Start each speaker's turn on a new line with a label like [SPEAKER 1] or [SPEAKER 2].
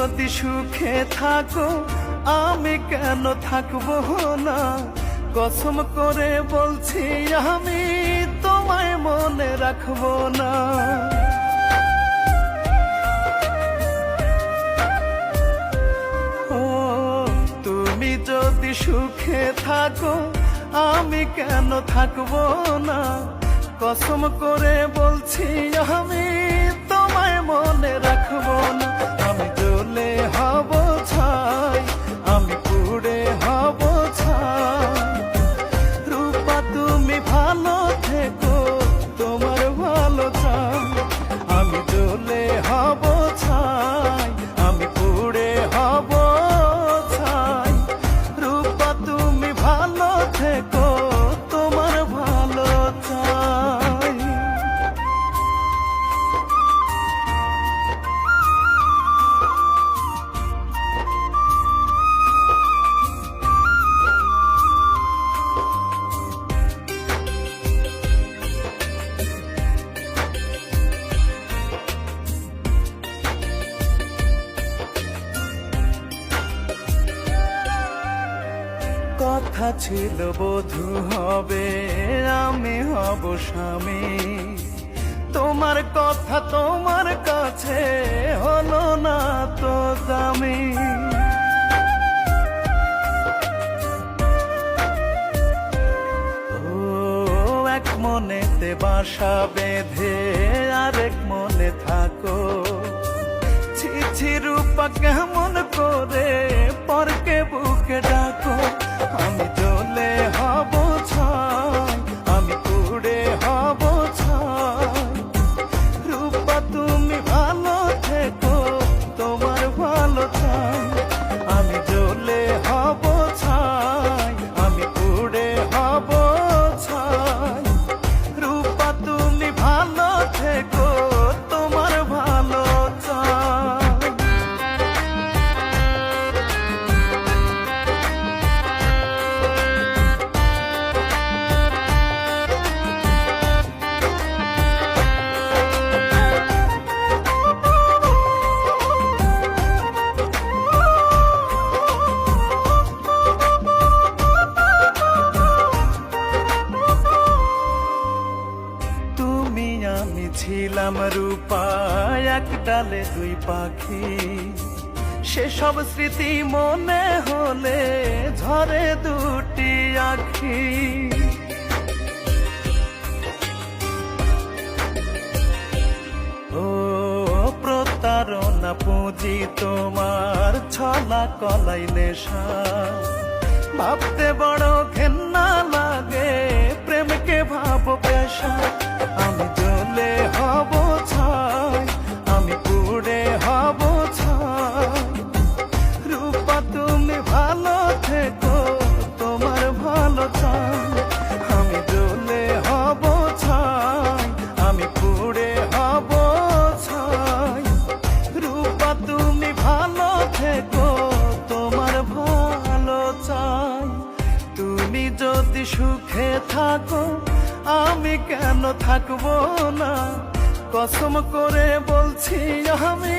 [SPEAKER 1] যদি সুখে থাকো, আমি কেন থাকব না? কসম করে বলছি, আমি তোমায় মনে রাখব না। ও, তুমি যদি সুখে থাকো, আমি কেন থাকব না? কসম করে বলছি, আমি তোমায় মনে রাখব না। আমি তুমি ভালো কথা ছিল, বধু হবে, আমি হব স্বামী। তোমার কথা তোমার কাছে হলো না তো দামি। ও, এক মনেতে বাসা বেঁধে আরেক মনে থাকো। ছি, রূপা কেমন করে পরকে বুকে ডাকো। রূপা এক ডালে দুই পাখি। সেসব স্মৃতি মনে হলে ঝরে দুটি আখি। ও প্রতারণা পুঁজি তোমার ছলা কলাই নেশা। ভাবতে বড় ঘেন্না লাগে, প্রেমকে ভাব পেশা। আমি জ্বলে ভালো তোমার ভালো চাই আমি জ্বলে হব ছাই, আমি পুড়ে হব ছাই। রূপা, তুমি ভালো থেকো, তোমার ভালো চাই তুমি যদি সুখে থাকো, আমি কেন থাকব না? কসম করে বলছি আমি